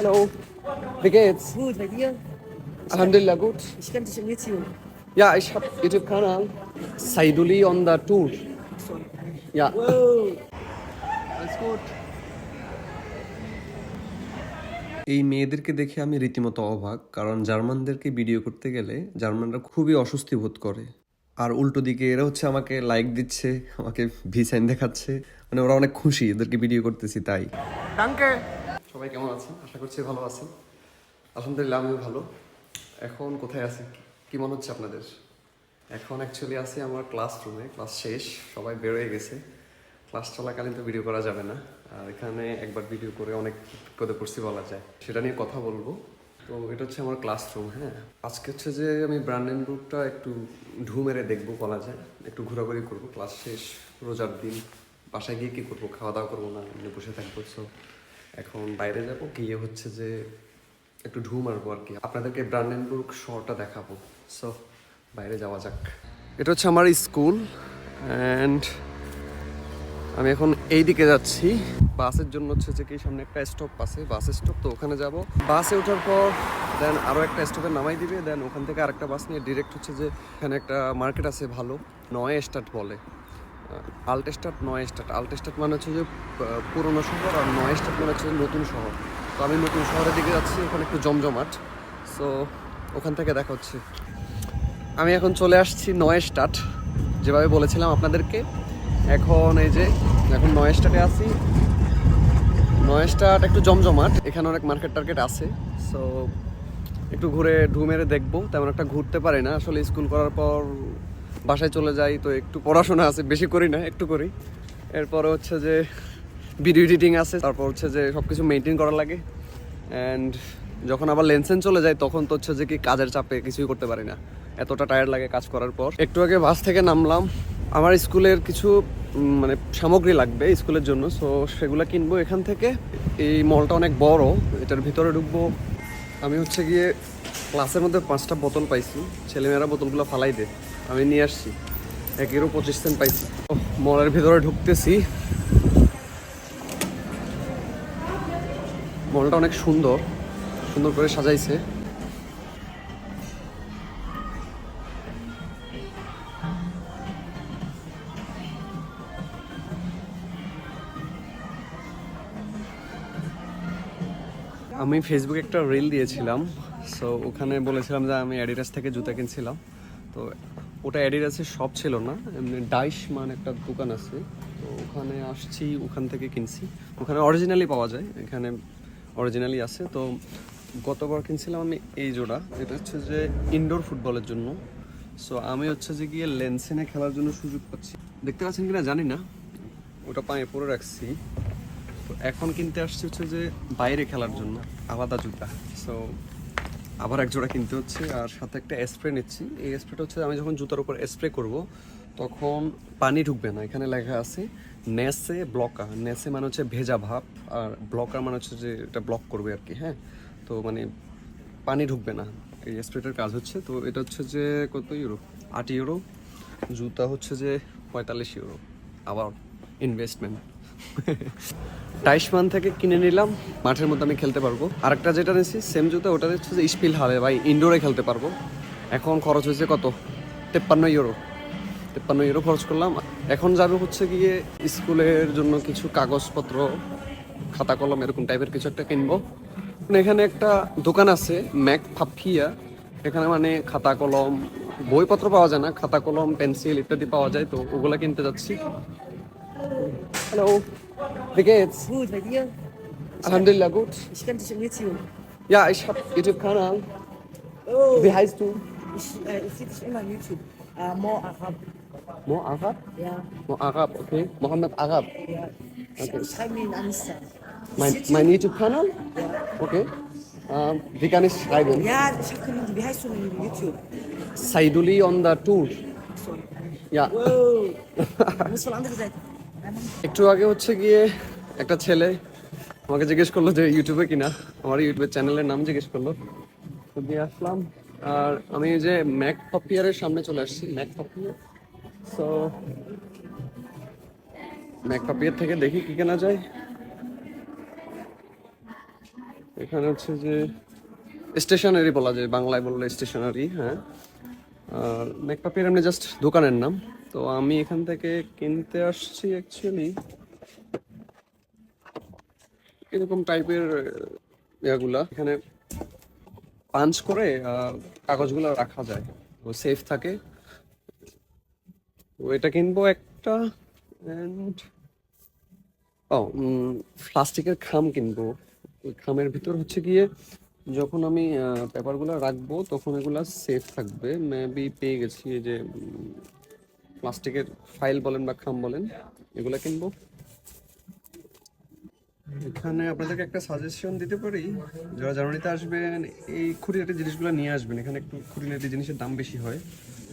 Hallo. Wie geht's? Gut, bei dir? Alhamdulillah, gut. Ich kenne dich im YouTube. Ja, ich habe YouTube-Kanal. Saiduli on the Tour. Ja. Wow. Alles gut. এই মেয়েদেরকে দেখে আমি রীতিমতো অবাক কারণ জার্মানদেরকে video করতে গেলে জার্মানরা খুবই অস্বস্তি বোধ করে আর উল্টো দিকে এরা হচ্ছে আমাকে লাইক দিচ্ছে আমাকে ভি সাইন দেখাচ্ছে মানে ওরা অনেক খুশি এদেরকে ভিডিও করতেছি তাই Danke. সবাই কেমন আছেন? আশা করছি ভালো আছেন। আলহামদুলিল্লাহ, আমিও ভালো। এখন কোথায় আছি কি মনে হচ্ছে আপনাদের? এখন অ্যাকচুয়ালি আছি আমার ক্লাসরুমে ক্লাস শেষ, সবাই বেরোয় গেছে। ক্লাস চলাকালীন তো ভিডিও করা যাবে না। আর এখানে একবার ভিডিও করে অনেক বিপদে পড়ছি বলা যায়। সেটা নিয়ে কথা বলব। তো এটা হচ্ছে আমার ক্লাসরুম হ্যাঁ। আজকে হচ্ছে যে আমি ব্র্যান্ডেনবুকটা একটু ঢু মেরে দেখব বলা যায়। একটু ঘোরাঘুরি করব। ক্লাস শেষ, রোজার দিন। বাসায় গিয়ে কী করব? খাওয়া দাওয়া করব না? এমনি বসে থাকব সো এখন বাইরে যাব, গিয়ে হচ্ছে যে একটু ঢু মারবো আর কি। আপনাদেরকে ব্রান্ডেনবুর্গ শহরটা দেখাবো। সো বাইরে যাওয়া যাক। এটা হচ্ছে আমার স্কুল অ্যান্ড আমি এখন এই দিকে যাচ্ছি। বাসের জন্য হচ্ছে যে কি, সামনে একটা স্টপ আছে, বাস স্টপ তো ওখানে যাব। বাসে ওঠার পর দেন আরও একটা স্টপে নামাই দিবে দেন ওখান থেকে আরেকটা বাস নিয়ে ডিরেক্ট হচ্ছে যে এখানে একটা মার্কেট আছে ভালো, নয় স্টার্ট বলে। আল্টেস্টার্ট নয় স্টার্ট আল্টেস্টার্ট মানে হচ্ছে যে পুরনো শহর আর নয় স্টার্ট মানে হচ্ছে নতুন শহর। তো আমি নতুন শহরের দিকে যাচ্ছি, ওখানে একটু জমজমাট। সো ওখান থেকে দেখা হচ্ছে। আমি এখন চলে আসছি নয় স্টার্ট যেভাবে বলেছিলাম আপনাদেরকে, এখন এই যে, এখন নয় স্টার্টে আছি। নয় স্টার্ট একটু জমজমাট, এখানে অনেক মার্কেট টার্কেট আছে। সো একটু ঘুরে ঢু মেরে দেখব, তেমন একটা ঘুরতে পারি না। আসলে স্কুল করার পর বাসায় চলে যাই, তো একটু পড়াশোনা আছে, বেশি করি না, একটু করি। এরপরে হচ্ছে যে ভিডিও এডিটিং আছে, তারপর হচ্ছে যে সব কিছু মেনটেন করা লাগে। অ্যান্ড যখন আবার লেনসেন চলে যায়, তখন তো হচ্ছে যে কি কাজের চাপে কিছুই করতে পারি না। এতটা টায়ার্ড লাগে কাজ করার পর। একটু আগে বাস থেকে নামলাম। আমার স্কুলের কিছু মানে সামগ্রী লাগবে স্কুলের জন্য সো সেগুলো কিনবো এখান থেকে। এই মলটা অনেক বড়, এটার ভিতরে ঢুকবো। আমি হচ্ছে গিয়ে ক্লাসের মধ্যে পাঁচটা বোতল পাইছি। ছেলেমেয়েরা বোতলগুলো ফালাই দে আমি নিয়ে আসছি। এক ইউরো পঁচিশ সেন্ট পাইছি মলের ভিতরে ঢুকতেছি। মলটা অনেক সুন্দর। সুন্দর করে সাজাইছে। আমি ফেসবুকে একটা রিল দিয়েছিলাম। সো ওখানে বলেছিলাম যে আমি অ্যাডিডাস থেকে জুতা কিনছিলাম। তো ওটা অ্যাডিডাসের শপ ছিল না, এমনি ডাইশ মান একটা দোকান আছে, তো ওখানে আসছি, ওখান থেকে কিনছি। ওখানে অরিজিনালি পাওয়া যায়, এখানে অরিজিনালি আছে, তো গতবার কিনছিলাম আমি এই জোড়া, এটা হচ্ছে যে ইনডোর ফুটবলের জন্য। সো আমি হচ্ছে যে গিয়ে লেন্সেনে খেলার জন্য সুযোগ পাচ্ছি। দেখতে পাচ্ছেন কিনা জানি না, ওটা পায়ে পরে রাখছি। তো এখন কিনতে আসছে হচ্ছে যে বাইরে খেলার জন্য, আলাদা জুতা। সো আবার এক জোড়া কিনতে হচ্ছে, আর সাথে একটা স্প্রে নিচ্ছি। এই স্প্রেটা হচ্ছে, আমি যখন জুতার উপর স্প্রে করব, তখন পানি ঢুকবে না। এখানে লেখা আছে, নেসে ব্লকা। নেসে মানে হচ্ছে ভেজা ভাব, আর ব্লকার মানে হচ্ছে যে এটা ব্লক করবে আর কি হ্যাঁ? তো মানে পানি ঢুকবে না। এই স্প্রেটার কাজ হচ্ছে, তো এটা হচ্ছে যে কত ইউরো? আট ইউরো। জুতা হচ্ছে যে পঁয়তাল্লিশ ইউরো। আবার ইনভেস্টমেন্ট টাইসমান থেকে কিনে নিলাম, মাঠের মধ্যে আমি খেলতে পারব। আরেকটা যেটা নিয়েছি সেম জুতা ওটা হচ্ছে যে স্পিল হালে ভাই ইনডোরে খেলতে পারব। এখন খরচ হয়েছে কত? তেপ্পান্ন ইউরো তেপ্পান্ন ইউরো খরচ করলাম। এখন যাবে হচ্ছে গিয়ে স্কুলের জন্য কিছু কাগজপত্র, খাতা কলম, এরকম টাইপের কিছু একটা কিনবো। মানে এখানে একটা দোকান আছে, ম্যাক ফাফিয়া। এখানে মানে খাতা কলম, বইপত্র পাওয়া যায় না, খাতা কলম, পেন্সিল ইত্যাদি পাওয়া যায়, তো ওগুলো কিনতে যাচ্ছি। Hallo. Wie geht's? Gut, bei dir? Alhamdulillah, gut. Ich kenne dich im YouTube. Ja, ich habe YouTube-Kanal. Oh. Wie heißt du? Ich, äh, ich sehe dich immer im YouTube. Uh, Mo Arab. Mo Arab? Ja. Mo Arab, okay. Mohammed Arab. Ja. Okay. Ich, ich schreibe mir in an. Mein, YouTube? mein YouTube-Kanal? Ja. Okay. Ähm, wie kann ich schreiben? Ja, ich habe keine Wie heißt du denn YouTube? Saiduli on the Tour. Sorry. Ja. Wow. du musst von anderer Seite. একটু আগে হচ্ছে গিয়ে একটা ছেলে আমাকে জিজ্ঞেস করল যে ইউটিউবে কিনা, আমার ইউটিউবের চ্যানেলের নাম জিজ্ঞেস করল। তো দিয়ে আসলাম, আর আমি যে ম্যাক পপিয়ারের সামনে চলে আসছি, ম্যাক পপিয়ার। সো ম্যাক পপিয়ার থেকে দেখি কি কেনা যায়। এখানে হচ্ছে যে স্টেশনারি বলা যায়, বাংলায় বললে স্টেশনারি হ্যাঁ। আর মেকআপের এমনি জাস্ট দোকানের নাম। তো আমি এখান থেকে কিনতে আসছি অ্যাকচুয়ালি এরকম টাইপের ইয়াগুলা। এখানে পাঞ্চ করে কাগজগুলো রাখা যায়। ও সেফ থাকে। তো এটা কিনবো একটা অ্যান্ড ও প্লাস্টিকের খাম কিনবো। ওই খামের ভিতর হচ্ছে গিয়ে যখন আমি পেপারগুলো রাখব, তখন এগুলা সেফ থাকবে। মেবি পেয়ে গেছি যে প্লাস্টিকের ফাইল বলেন বা খাম বলেন, এগুলো কিনবো। এখানে আপনাদেরকে একটা সাজেশন দিতে পারি, যারা জানুয়ারিতে আসবেন, এই খুঁটিনাটি জিনিসগুলো নিয়ে আসবেন। এখানে একটু খুঁটিনাটি জিনিসের দাম বেশি হয়।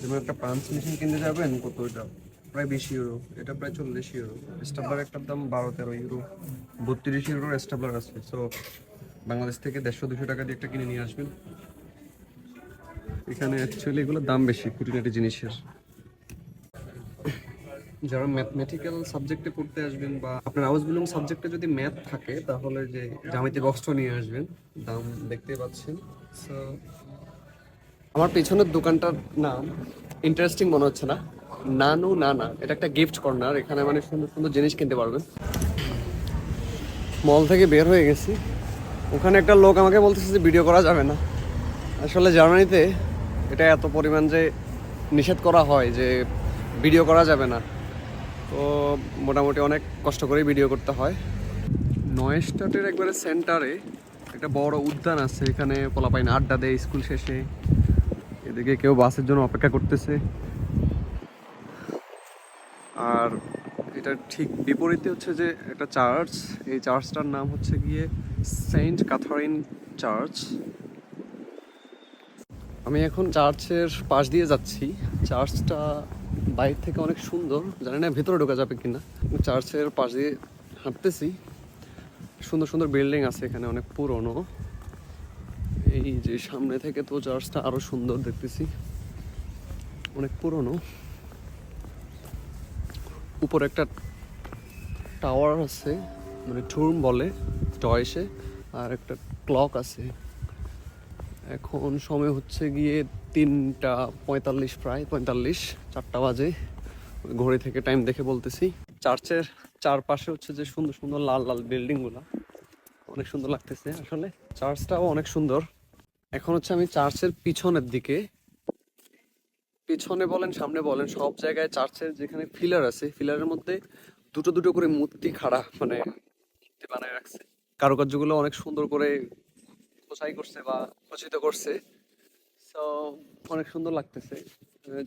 যেমন একটা পাঞ্চ মেশিন কিনতে যাবেন, কত এটা? প্রায় বিশ ইউরো এটা প্রায় চল্লিশ ইউরো স্টাবলার একটার দাম বারো তেরো ইউরো বত্রিশ ইউরোর স্টাবলার আছে। সো বাংলাদেশ থেকে দেড়শো দুশো টাকা দিয়ে একটা কিনে নিয়ে আসবেন। এখানে অ্যাকচুয়ালি এগুলোর দাম বেশি, খুঁটিনাটি জিনিসের। যারা ম্যাথমেটিক্যাল সাবজেক্টে পড়তে আসবেন বা আপনার হাউস বিলং সাবজেক্টে যদি ম্যাথ থাকে, তাহলে যে জ্যামিতি বক্সটা নিয়ে আসবেন, দাম দেখতে পাচ্ছেন। সো আমার পেছনের দোকানটার নাম ইন্টারেস্টিং মনে হচ্ছে না। নানু নানা, এটা একটা গিফট কর্নার এখানে মানে সুন্দর সুন্দর জিনিস কিনতে পারবেন। মল থেকে বের হয়ে গেছি। ওখানে একটা লোক আমাকে বলতেছে যে ভিডিও করা যাবে না। আসলে জার্মানিতে এটা এত পরিমাণ যে নিষেধ করা হয় যে ভিডিও করা যাবে না। তো মোটামুটি অনেক কষ্ট করে ভিডিও করতে হয়। নয়েস্টাটের একবারে সেন্টারে একটা বড় উদ্যান আছে, এখানে পোলাপাইন আড্ডা দেয় স্কুল শেষে। এদিকে কেউ বাসের জন্য অপেক্ষা করতেছে। আর এটা ঠিক বিপরীতে হচ্ছে যে একটা চার্চ এই চার্চটার নাম হচ্ছে গিয়ে সেন্ট ক্যাথারিন চার্চ আমি এখন চার্চের পাশ দিয়ে যাচ্ছি। চার্চটা বাইরে থেকে অনেক সুন্দর, জানি না ভেতরে ঢোকা যাবে কিনা। চার্চের পাশ দিয়ে হাঁটতেছি। সুন্দর সুন্দর বিল্ডিং আছে এখানে, অনেক পুরনো। এই যে সামনে থেকে তো চার্চটা আরও সুন্দর দেখতেছি। অনেক পুরনো। উপরে একটা টাওয়ার আছে মানে টুর্ম বলে টয়েসে আর একটা ক্লক আছে। এখন সময় হচ্ছে গিয়ে তিনটা পঁয়তাল্লিশ প্রায়, পঁয়তাল্লিশ, চারটা বাজে। ঘড়ি থেকে টাইম দেখে বলতেছি। চার্চের চারপাশে হচ্ছে যে সুন্দর সুন্দর লাল লাল বিল্ডিংগুলো অনেক সুন্দর লাগতেছে আসলে। চার্চটাও অনেক সুন্দর। এখন হচ্ছে আমি চার্চের পিছনের দিকে। পিছনে বলেন, সামনে বলেন, সব জায়গায় চার্চের যেখানে ফিলার আছে ফিলারের মধ্যে দুটো দুটো করে মূর্তি খাড়া মানে মূর্তি বানায় রাখছে। কারুকার্যগুলো অনেক সুন্দর করে খোঁচাই করছে বা খচিত করছে। সো অনেক সুন্দর লাগতেছে।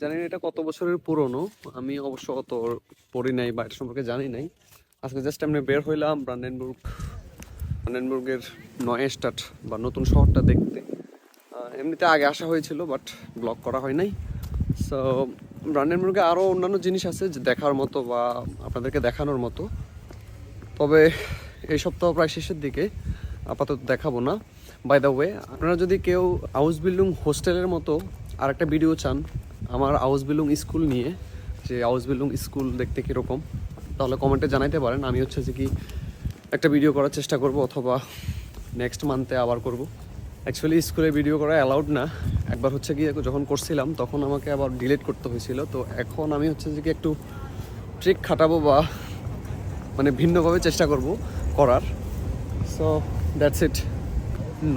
জানি এটা কত বছরের পুরনো, আমি অবশ্য অত পড়ি নাই বা এটা সম্পর্কে জানি নাই। আজকে জাস্ট এমনি বের হইলাম ব্রান্ডেনবুর্গ ব্রান্ডেনবুর্গের নয়েস্টাট বা নতুন শহরটা দেখতে। এমনিতে আগে আসা হয়েছিল বাট ব্লগ করা হয় নাই। সো ব্রান্ডেনবুর্গে আরও অন্যান্য জিনিস আছে যে দেখার মতো বা আপনাদেরকে দেখানোর মতো। তবে এই সপ্তাহ প্রায় শেষের দিকে আপাতত দেখাবো না। বাই দ্য ওয়ে আপনারা যদি কেউ হাউস বিল্ডিং হোস্টেলের মতো আর একটা ভিডিও চান আমার হাউস বিল্ডিং স্কুল নিয়ে, যে হাউস বিল্ডিং স্কুল দেখতে কীরকম, তাহলে কমেন্টে জানাইতে পারেন। আমি হচ্ছে যে কি একটা ভিডিও করার চেষ্টা করব অথবা নেক্সট মান্থে আবার করব। অ্যাকচুয়ালি স্কুলে ভিডিও করা অ্যালাউড না। একবার হচ্ছে গিয়ে যখন করছিলাম, তখন আমাকে আবার ডিলিট করতে হয়েছিল। তো এখন আমি হচ্ছে যে কি একটু ট্রিক খাটাবো বা মানে ভিন্নভাবে চেষ্টা করব করার। সো দ্যাটস ইট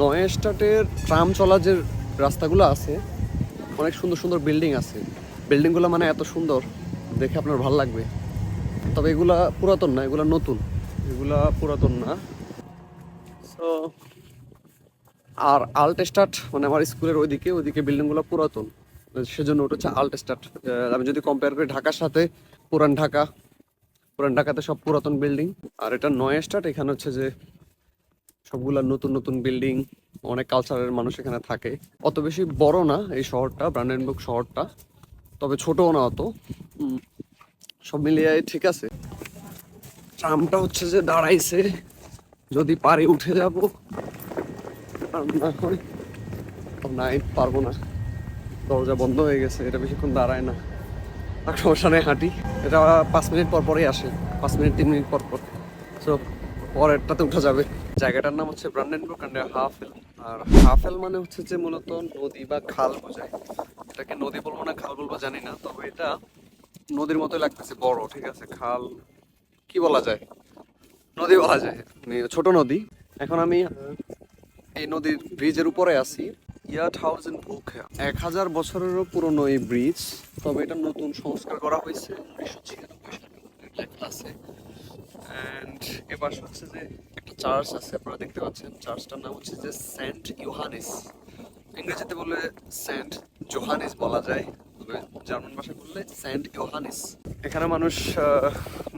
নয়েস্টাটের ট্রাম চলার যে রাস্তাগুলো আছে অনেক সুন্দর সুন্দর বিল্ডিং আছে। বিল্ডিংগুলো মানে এত সুন্দর দেখে আপনার ভালো লাগবে। তবে এগুলা পুরাতন না এগুলা নতুন। এগুলা পুরাতন না। সো আর আল্টেস্টাট মানে আমার স্কুলের ওইদিকে ওইদিকে বিল্ডিংগুলো পুরাতন। সেজন্য ওটা হচ্ছে আল্টেস্টাট আমি যদি কম্পেয়ার করি ঢাকার সাথে পুরান ঢাকা। পুরান ঢাকাতে সব পুরাতন বিল্ডিং আর এটা নয়েস্টাট এখানে হচ্ছে যে সবগুলা নতুন নতুন বিল্ডিং অনেক কালচারের মানুষ এখানে থাকে। অত বেশি বড় না এই শহরটা ব্রান্ডেনবুর্গ শহরটা, তবে ছোটও না অত। সব মিলিয়ে ঠিক আছে। ট্রামটা হচ্ছে যে দাঁড়াইছে, যদি পারে উঠে যাব। না নাই, পারব না। দরজা বন্ধ হয়ে গেছে, এটা বেশিক্ষণ দাঁড়ায় না। সমস্যা নেই হাঁটি। এটা পাঁচ মিনিট পর পরই আসে, পাঁচ মিনিট, তিন মিনিট পর পর। সো পরেরটাতে উঠা যাবে। জায়গাটার নাম হচ্ছে ব্রান্ডেনবুক অ্যান্ড হাফেল আর হাফেল মানে হচ্ছে যে মূলত নদী বা খাল বোঝায়। এটাকে নদী বলব না, খাল বলব জানি না, তবে এটা নদীর মতোই লাগতেছে, বড়, ঠিক আছে? খাল, কি বলা যায়? নদী বলা যায়। মানে ছোট নদী। এখন আমি এই নদীর ব্রিজের উপরে আছি। হাউস ইন বুক এক হাজার বছরেরও পুরনো এই ব্রিজ, তবে এটা নতুন সংস্কার করা হয়েছে উনিশশো ছিয়ানব্বই সালে। আছে। অ্যান্ড এবার হচ্ছে যে চার্চ আছে, আপনারা দেখতে পাচ্ছেন, চার্চটার নাম হচ্ছে যে সেন্ট ইউহানিস। ইংরেজিতে বললে সেন্ট জোহানিস বলা যায়, তবে জার্মান ভাষা বললে সেন্ট ইউহানিস। এখানে মানুষ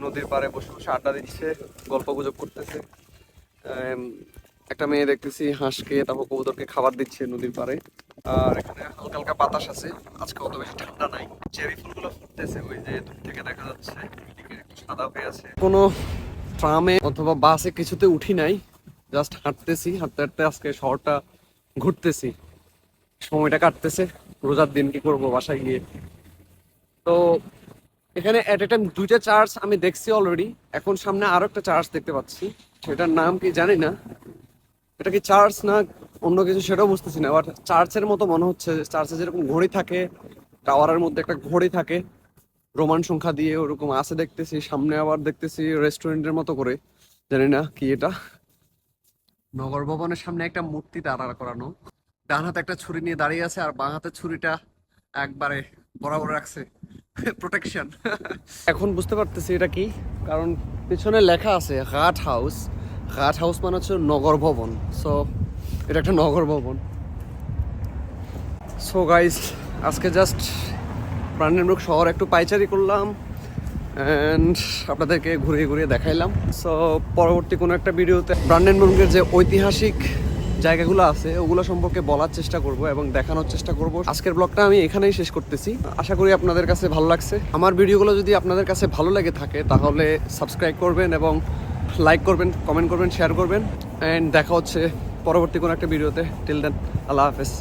নদীর পাড়ে বসে বসে আড্ডা দিচ্ছে, গল্প গুজব করতেছে। একটা মেয়ে দেখতেছি হাঁসকে তারপর কবুতরকে খাবার দিচ্ছে নদীর পাড়ে। আর এখানে হালকা হালকা বাতাস আছে, আজকে অত বেশি ঠান্ডা নাই। চেরি ফুলগুলো ফুটতেছে, ওই যে দূর থেকে দেখা যাচ্ছে সাদা হয়ে আছে। কোনো ট্রামে অথবা বাসে কিছুতে উঠি নাই জাস্ট হাঁটতেছি, হাঁটতে হাঁটতে আজকে শহরটা ঘুরতেছি। সময়টা কাটতেছে, রোজার দিন কি করব বাসায় গিয়ে। তো এখানে এট এ টাইম দুইটা চার্চ আমি দেখছি অলরেডি এখন সামনে আরও একটা চার্চ দেখতে পাচ্ছি। সেটার নাম কি জানি না। এটা কি চার্চ না অন্য কিছু সেটাও বুঝতেছি না বাট চার্চের মতো মনে হচ্ছে চার্চে যেরকম ঘড়ি থাকে টাওয়ারের মধ্যে একটা ঘড়ি থাকে। রোমান সংখ্যা দিয়ে ওরকম আছে দেখতেছি, সামনে আবার দেখতেছি রেস্টুরেন্টের মতো করে। জানি না কি এটা। নগর ভবনের সামনে একটা মূর্তি দাঁড়া করানো। ডান হাতে একটা ছুরি নিয়ে দাঁড়িয়ে আছে আর বাঁ হাতে ছুরিটা একবারে বরাবর রাখছে। প্রোটেকশন এখন বুঝতে পারতেছি এটা কি, কারণ পিছনে লেখা আছে ঘাট হাউস। ঘাট হাউস মানে হচ্ছে নগর ভবন। সো এটা একটা নগর ভবন। সো গাইস আজকে জাস্ট ব্রান্ডেনবুক শহর একটু পাইচারি করলাম অ্যান্ড আপনাদেরকে ঘুরিয়ে ঘুরিয়ে দেখাইলাম। সো পরবর্তী কোনো একটা ভিডিওতে ব্রান্ডেনবুর্গের যে ঐতিহাসিক জায়গাগুলো আছে, ওগুলো সম্পর্কে বলার চেষ্টা করব এবং দেখানোর চেষ্টা করব। আজকের ব্লগটা আমি এখানেই শেষ করতেছি। আশা করি আপনাদের কাছে ভালো লাগছে। আমার ভিডিওগুলো যদি আপনাদের কাছে ভালো লেগে থাকে, তাহলে সাবস্ক্রাইব করবেন এবং লাইক করবেন কমেন্ট করবেন শেয়ার করবেন। অ্যান্ড দেখা হচ্ছে পরবর্তী কোনো একটা ভিডিওতে। টিল দেন আল্লাহ হাফেজ।